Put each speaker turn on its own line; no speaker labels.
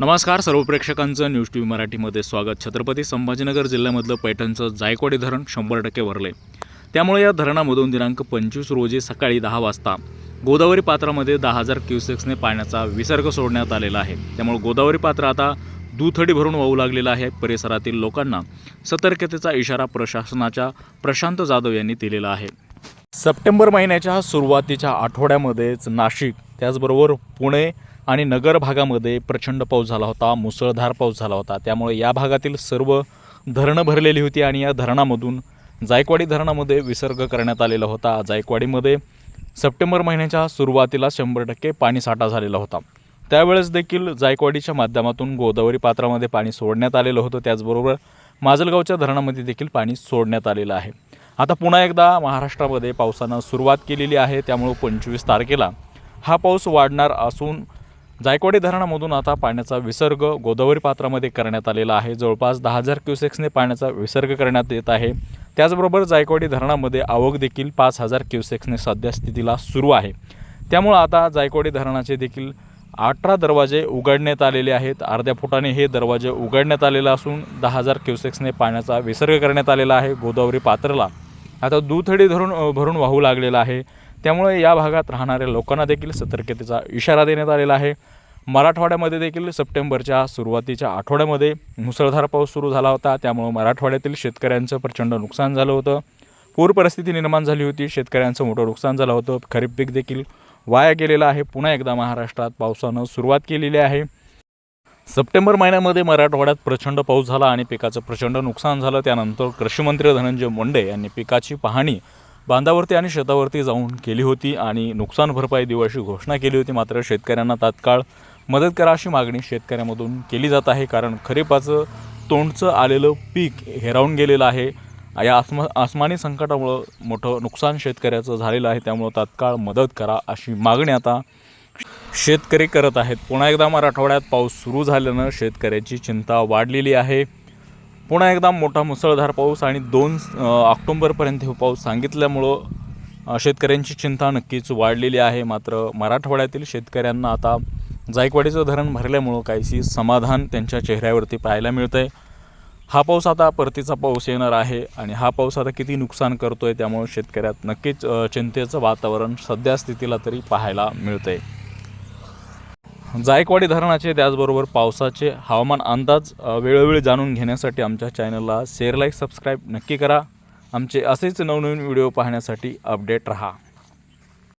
नमस्कार सर्व प्रेक्षकांचं news T V मराठीमध्ये स्वागत. छत्रपती संभाजीनगर जिल्ह्यामधलं पैठणचं जायकवाडी धरण शंभर टक्के भरले. त्यामुळे या धरणामधून दिनांक पंचवीस रोजी सकाळी दहा वाजता गोदावरी पात्रामध्ये दहा हजार क्युसेक्सने पाण्याचा विसर्ग सोडण्यात आलेला आहे. त्यामुळे गोदावरी पात्र आता दुथडी भरून वाहू लागलेलं आहे. परिसरातील लोकांना सतर्कतेचा इशारा प्रशासनाच्या प्रशांत जाधव यांनी दिलेला आहे. सप्टेंबर महिन्याच्या सुरुवातीच्या आठवड्यामध्येच नाशिक त्याचबरोबर पुणे आणि नगर भागामध्ये प्रचंड पाऊस झाला होता मुसळधार पाऊस झाला होता. त्यामुळे या भागातील सर्व धरणं भरलेली होती आणि या धरणामधून जायकवाडी धरणामध्ये विसर्ग करण्यात आलेला होता. जायकवाडीमध्ये सप्टेंबर महिन्याच्या सुरुवातीला शंभर टक्के पाणीसाठा झालेला होता. त्यावेळेस देखील जायकवाडीच्या माध्यमातून गोदावरी पात्रामध्ये पाणी सोडण्यात आलेलं होतं. त्याचबरोबर माजलगावच्या धरणामध्ये देखील पाणी सोडण्यात आलेलं आहे. आता पुन्हा एकदा महाराष्ट्रामध्ये पावसानं सुरुवात केलेली आहे. त्यामुळं पंचवीस तारखेला हा पाऊस वाढणार असून जायकवाडी धरणामधून आता पाण्याचा विसर्ग गोदावरी पात्रामध्ये करण्यात आलेला आहे. जवळपास दहा हजार क्युसेक्सने पाण्याचा विसर्ग करण्यात येत आहे. त्याचबरोबर जायकवाडी धरणामध्ये आवक देखील पाच हजार क्युसेक्सने सध्या स्थितीला सुरू आहे. त्यामुळं आता जायकवाडी धरणाचे देखील अठरा दरवाजे उघडण्यात आलेले आहेत. अर्ध्या फुटाने हे दरवाजे उघडण्यात आलेले असून दहा हजार क्युसेक्सने पाण्याचा विसर्ग करण्यात आलेला आहे गोदावरी पात्राला. आता दुथडी धरून भरून वाहू लागलेला आहे. त्यामुळे या भागात राहणाऱ्या लोकांना देखील सतर्कतेचा इशारा देण्यात आलेला आहे. मराठवाड्यामध्ये देखील सप्टेंबरच्या सुरुवातीच्या आठवड्यामध्ये मुसळधार पाऊस सुरू झाला होता. त्यामुळे मराठवाड्यातील शेतकऱ्यांचं प्रचंड नुकसान झालं होतं. पूर परिस्थिती निर्माण झाली होती. शेतकऱ्यांचं मोठं नुकसान झालं होतं. खरीप पीक देखील वाया गेलेलं आहे. पुन्हा एकदा महाराष्ट्रात पावसानं सुरुवात केलेली आहे. सप्टेंबर महिन्यामध्ये मराठवाड्यात प्रचंड पाऊस झाला आणि पिकाचं प्रचंड नुकसान झालं. त्यानंतर कृषीमंत्री धनंजय मुंडे यांनी पिकाची पाहणी बांधावरती आणि शेतावरती जाऊन केली होती आणि नुकसान भरपाई देऊ अशी घोषणा केली होती. मात्र शेतकऱ्यांना तात्काळ मदत करा अशी मागणी शेतकऱ्यांमधून केली जात आहे. कारण खरीपाचं तोंडचं आलेलं पीक हेरावून गेलेलं आहे. या आसमा आसमानी संकटामुळं मोठं नुकसान शेतकऱ्याचं झालेलं आहे. त्यामुळं तात्काळ मदत करा अशी मागणी आता शेतकरी करत आहेत. पुन्हा एकदा मराठवाड्यात पाऊस सुरू झाल्यानं शेतकऱ्याची चिंता वाढलेली आहे. पुन्हा एकदा मोठा मुसळधार पाऊस आणि दोन ऑक्टोंबरपर्यंत हे पाऊस सांगितल्यामुळं शेतकऱ्यांची चिंता नक्कीच वाढलेली आहे. मात्र मराठवाड्यातील शेतकऱ्यांना आता जायकवाडीचं धरण भरल्यामुळं काहीशी समाधान त्यांच्या चेहऱ्यावरती पाहायला मिळतं आहे हा पाऊस आता परतीचा पाऊस येणार आहे आणि हा पाऊस आता किती नुकसान करतोय त्यामुळे शेतकऱ्यात नक्कीच चिंतेचं वातावरण सध्या स्थितीला तरी पाहायला मिळतंय. जायकवाडी धरणाचे त्याचबरोबर पावसाचे हवामान अंदाज वेळोवेळी जाणून घेण्यासाठी आमच्या चॅनलला शेअर लाईक सबस्क्राईब नक्की करा. आमचे असेच नवनवीन व्हिडिओ पाहण्यासाठी अपडेट रहा.